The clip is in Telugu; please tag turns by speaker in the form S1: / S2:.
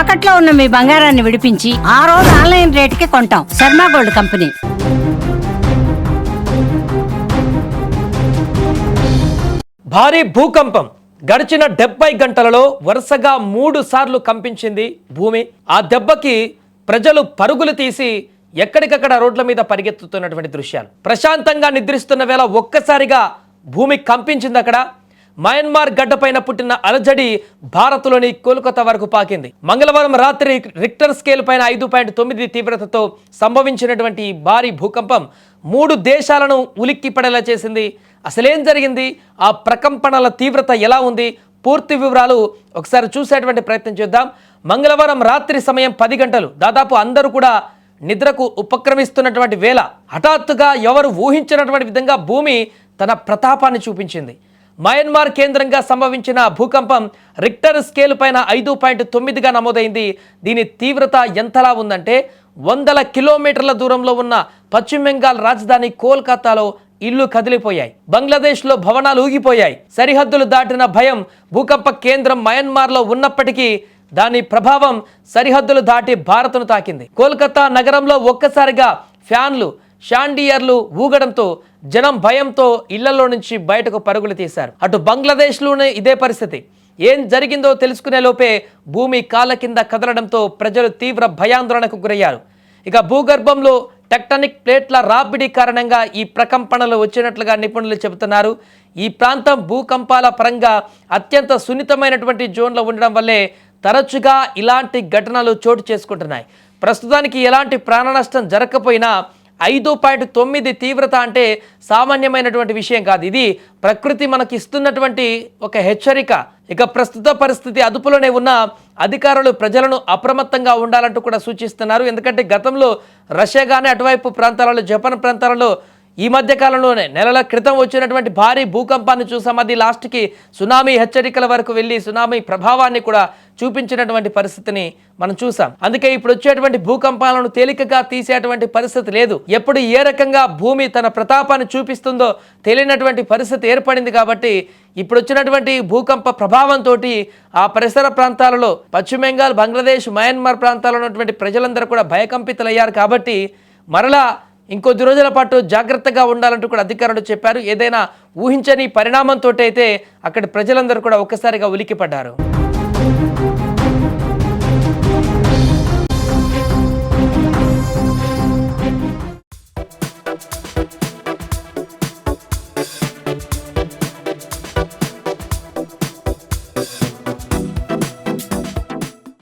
S1: తాకట్లో ఉన్న మీ బంగారాన్ని విడిపించి ఆ రోజు ఆన్లైన్ రేటుకి కొంటాం. Sharma gold company.
S2: భారీ భూకంపం గడిచిన డెబ్బై గంటలలో వరుసగా మూడు సార్లు కంపించింది భూమి. ఆ దెబ్బకి ప్రజలు పరుగులు తీసి ఎక్కడికక్కడ రోడ్ల మీద పరిగెత్తుతున్నటువంటి దృశ్యాలు. ప్రశాంతంగా నిద్రిస్తున్న వేళ ఒక్కసారిగా భూమి కంపించింది అక్కడ. మయన్మార్ గడ్డపైన పుట్టిన అలజడి భారత్లోని కోల్కతా వరకు పాకింది. మంగళవారం రాత్రి రిక్టర్ స్కేల్ పైన ఐదు పాయింట్ తొమ్మిది తీవ్రతతో సంభవించినటువంటి భారీ భూకంపం మూడు దేశాలను ఉలిక్కి పడేలా చేసింది. అసలేం జరిగింది? ఆ ప్రకంపనల తీవ్రత ఎలా ఉంది? పూర్తి వివరాలు ఒకసారి చూసేటువంటి ప్రయత్నం చేద్దాం. మంగళవారం రాత్రి సమయం పది గంటలు. దాదాపు అందరూ కూడా నిద్రకు ఉపక్రమిస్తున్నటువంటి వేళ హఠాత్తుగా ఎవరు ఊహించినటువంటి విధంగా భూమి తన ప్రతాపాన్ని చూపించింది. మయన్మార్ కేంద్రంగా సంభవించిన భూకంపం రిక్టర్ స్కేల్ పైన ఐదు పాయింట్ తొమ్మిదిగా నమోదైంది. దీని తీవ్రత ఎంతలా ఉందంటే వందల కిలోమీటర్ల దూరంలో ఉన్న పశ్చిమ బెంగాల్ రాజధాని కోల్కతాలో ఇల్లు కదిలిపోయాయి. బంగ్లాదేశ్లో భవనాలు ఊగిపోయాయి. సరిహద్దులు దాటిన భయం భూకంప కేంద్రం మయన్మార్లో ఉన్నప్పటికీ దాని ప్రభావం సరిహద్దులు దాటి భారత్ను తాకింది. కోల్కతా నగరంలో ఒక్కసారిగా ఫ్యాన్లు షాండియర్లు ఊగడంతో జనం భయంతో ఇళ్ళలో నుంచి బయటకు పరుగులు తీశారు. అటు బంగ్లాదేశ్లోనే ఇదే పరిస్థితి. ఏం జరిగిందో తెలుసుకునే లోపే భూమి కాళ్ళ కింద కదలడంతో ప్రజలు తీవ్ర భయాందోళనకు గురయ్యారు. ఇక భూగర్భంలో టెక్టానిక్ ప్లేట్ల రాపిడి కారణంగా ఈ ప్రకంపనలు వచ్చినట్లుగా నిపుణులు చెబుతున్నారు. ఈ ప్రాంతం భూకంపాల పరంగా అత్యంత సున్నితమైనటువంటి జోన్లో ఉండడం వల్లే తరచుగా ఇలాంటి ఘటనలు చోటు చేసుకుంటున్నాయి. ప్రస్తుతానికి ఎలాంటి ప్రాణ నష్టం జరగకపోయినా ఐదు పాయింట్ తొమ్మిది తీవ్రత అంటే సామాన్యమైనటువంటి విషయం కాదు. ఇది ప్రకృతి మనకి ఇస్తున్నటువంటి ఒక హెచ్చరిక. ఇక ప్రస్తుత పరిస్థితి అదుపులోనే ఉన్న అధికారులు ప్రజలను అప్రమత్తంగా ఉండాలంటూ కూడా సూచిస్తున్నారు. ఎందుకంటే గతంలో రష్యా కానీ అటువైపు ప్రాంతాలలో జపాన్ ప్రాంతాలలో ఈ మధ్య కాలంలోనే నెలల క్రితం వచ్చినటువంటి భారీ భూకంపాన్ని చూసాం. అది లాస్ట్కి సునామీ హెచ్చరికల వరకు వెళ్ళి సునామీ ప్రభావాన్ని కూడా చూపించినటువంటి పరిస్థితిని మనం చూసాం. అందుకే ఇప్పుడు వచ్చేటువంటి భూకంపాలను తేలికగా తీసేటువంటి పరిస్థితి లేదు. ఎప్పుడు ఏ రకంగా భూమి తన ప్రతాపాన్ని చూపిస్తుందో తెలియనటువంటి పరిస్థితి ఏర్పడింది కాబట్టి ఇప్పుడు వచ్చినటువంటి భూకంప ప్రభావంతో ఆ పరిసర ప్రాంతాలలో పశ్చిమ బెంగాల్ బంగ్లాదేశ్ మయన్మార్ ప్రాంతాల్లో ఉన్నటువంటి ప్రజలందరూ కూడా భయకంపితులయ్యారు కాబట్టి మరలా ఇంకొద్ది రోజుల పాటు జాగ్రత్తగా ఉండాలంటూ కూడా అధికారులు చెప్పారు. ఏదైనా ఊహించని పరిణామంతో అయితే అక్కడి ప్రజలందరూ కూడా ఒక్కసారిగా ఉలిక్కిపడ్డారు.